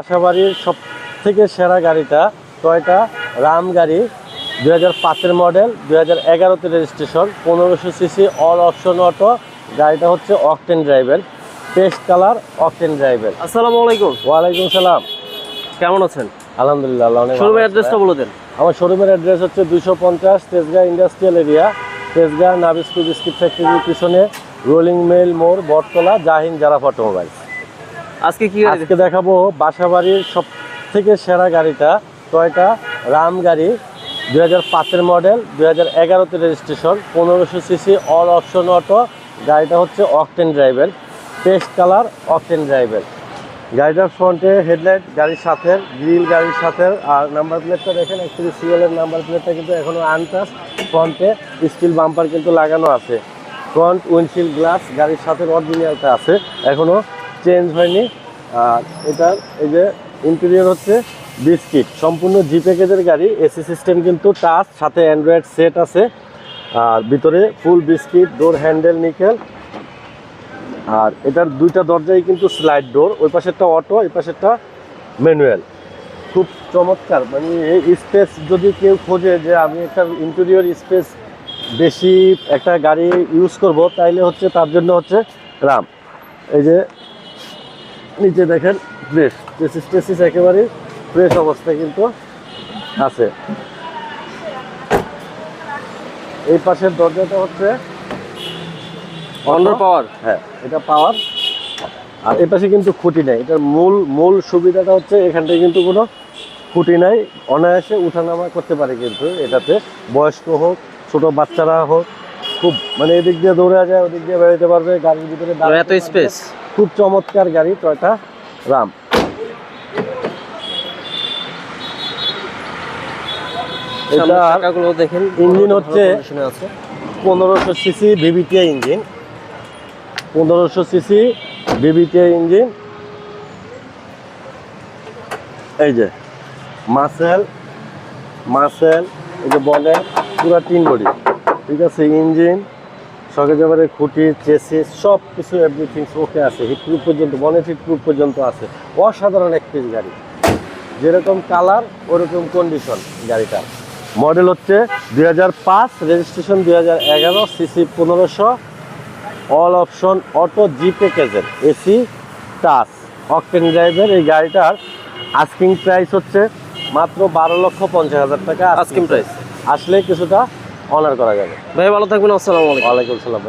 আশাবাড়ির সব থেকে সেরা গাড়িটা টয়টা রাম গাড়ি দু হাজার পাঁচের মডেল দুই হাজার এগারোতে রেজিস্ট্রেশন পনেরোশো সিসি অল অপশন অটো গাড়িটা হচ্ছে অকটেন ড্রাইভের পেস্ট কালার অকটেন ড্রাইভের। আসসালামু আলাইকুম। ওয়ালাইকুম সালাম। কেমন আছেন? আলহামদুলিল্লাহ শোরুমের অ্যাড্রেসটা বলে দেন। আমার শোরুমের অ্যাড্রেস হচ্ছে দুশো পঞ্চাশ Tejgaon industrial area Tejgaon Nabisco biscuit ফ্যাক্টরির পিছনে রোলিং মেল মোড় বটতলা জাহিন জারাফ অটোমোবাইল আজকে কি আজকে দেখাবো বাসাবাড়ির সব থেকে সেরা গাড়িটা, টয়টা রাম গাড়ি, দুই হাজার পাঁচের মডেল, দুই হাজার এগারোতে রেজিস্ট্রেশন, পনেরোশো সিসি অল অপশন অটো, গাড়িটা হচ্ছে অকটেন ড্রাইভের, পেস্ট কালার অকটেন ড্রাইভের। গাড়িটার ফ্রন্টে হেডলাইট গাড়ির সাথে, গ্রিল গাড়ির সাথে, আর নাম্বার প্লেটটা দেখেন অ্যাকচুয়ালি সিওলের নাম্বার প্লেটটা কিন্তু এখনও আনটাস ফ্রন্টে স্টিল বাম্পার কিন্তু লাগানো আছে। ফ্রন্ট উইন্ডশিল্ড গ্লাস গাড়ির সাথে অরিজিনালটা আছে এখনও চেঞ্জ হয়নি। আর এটার এই যে ইন্টেরিয়র হচ্ছে বিস্কিট সম্পূর্ণ জি প্যাকেজের গাড়ি এসি সিস্টেম কিন্তু টাচ সাথে অ্যান্ড্রয়েড সেট আছে। আর ভিতরে full biscuit door handle nickel আর এটার দুইটা দরজাই কিন্তু স্লাইড ডোর ওই পাশেরটা অটো এই পাশেরটা ম্যানুয়াল খুব চমৎকার মানে এই স্পেস যদি কেউ খোঁজে যে আমি একটা ইন্টেরিয়র স্পেস বেশি একটা গাড়ি ইউজ করব, তাইলে হচ্ছে তার জন্য হচ্ছে রাম এই যে নিচে দেখেন ফ্রেশ টেসিস টেসিস একেবারে ফ্রেশ অবস্থায় কিন্তু আছে। এই পাশের দরজাটা হচ্ছে অন্ডার পাওয়ার হ্যাঁ এটা পাওয়ার আর এ পাশে কিন্তু খুঁটি নাই। এটার মূল মূল সুবিধাটা হচ্ছে এখানটায় কিন্তু কোনো খুঁটি নাই। অনায়াসে উঠানামা করতে পারে কিন্তু এটাতে। বয়স্ক হোক ছোট বাচ্চারা হোক খুব মানে এদিক দিয়ে দৌড়ে যায় ওদিক দিয়ে বেরোতে পারবে গাড়ির ভিতরে এত। স্পেস খুব চমৎকার গাড়ি টয়টা রাম। দেখেন ইঞ্জিন হচ্ছে- পনেরোশো সিসি ইঞ্জিন। পনেরোশো সিসি ইঞ্জিন। এই যে মাসেল মাসেল এই যে বলে পুরো তিন বডি। ঠিক আছে ইঞ্জিন সকেজ এবারে খুঁটি চেসিস সব কিছু এভরিথিং ওকে আছে হিট প্রুফ পর্যন্ত বনেট হিট প্রুফ পর্যন্ত আছে। অসাধারণ এক পিস গাড়ি। যেরকম কালার ওরকম কন্ডিশন গাড়িটা। মডেল হচ্ছে দুই হাজার পাঁচ রেজিস্ট্রেশন দুই হাজার এগারো সিসি পনেরোশো। অল অপশন অটো জি প্যাকেজের এসি টাচ অকটেন ড্রাইভের এই গাড়িটার আস্কিং প্রাইস হচ্ছে মাত্র বারো লক্ষ পঞ্চাশ হাজার টাকা। আস্কিং প্রাইস আসলে কিছুটা অনার করা যাবে। ভাই ভালো থাকবেন আসসালামু আলাইকুম। ওয়ালাইকুম সালাম ভাই।